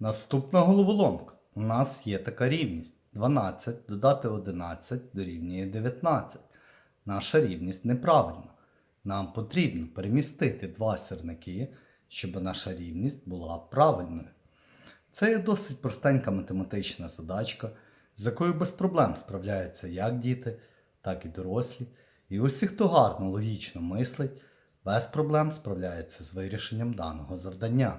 Наступна головоломка. У нас є така рівність. 12 додати 11 дорівнює 19. Наша рівність неправильна. Нам потрібно перемістити два сірники, щоб наша рівність була правильною. Це є досить простенька математична задачка, з якою без проблем справляються як діти, так і дорослі. І усі, хто гарно логічно мислить, без проблем справляється з вирішенням даного завдання.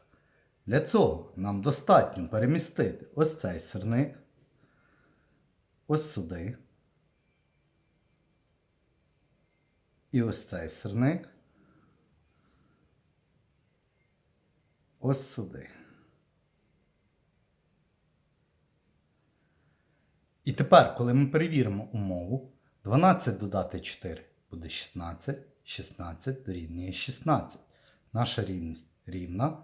Для цього нам достатньо перемістити ось цей сирник, ось сюди. І ось цей сирник. Ось сюди. І тепер, коли ми перевіримо умову, 12 додати 4 буде 16, 16 дорівнює 16. Наша рівність рівна,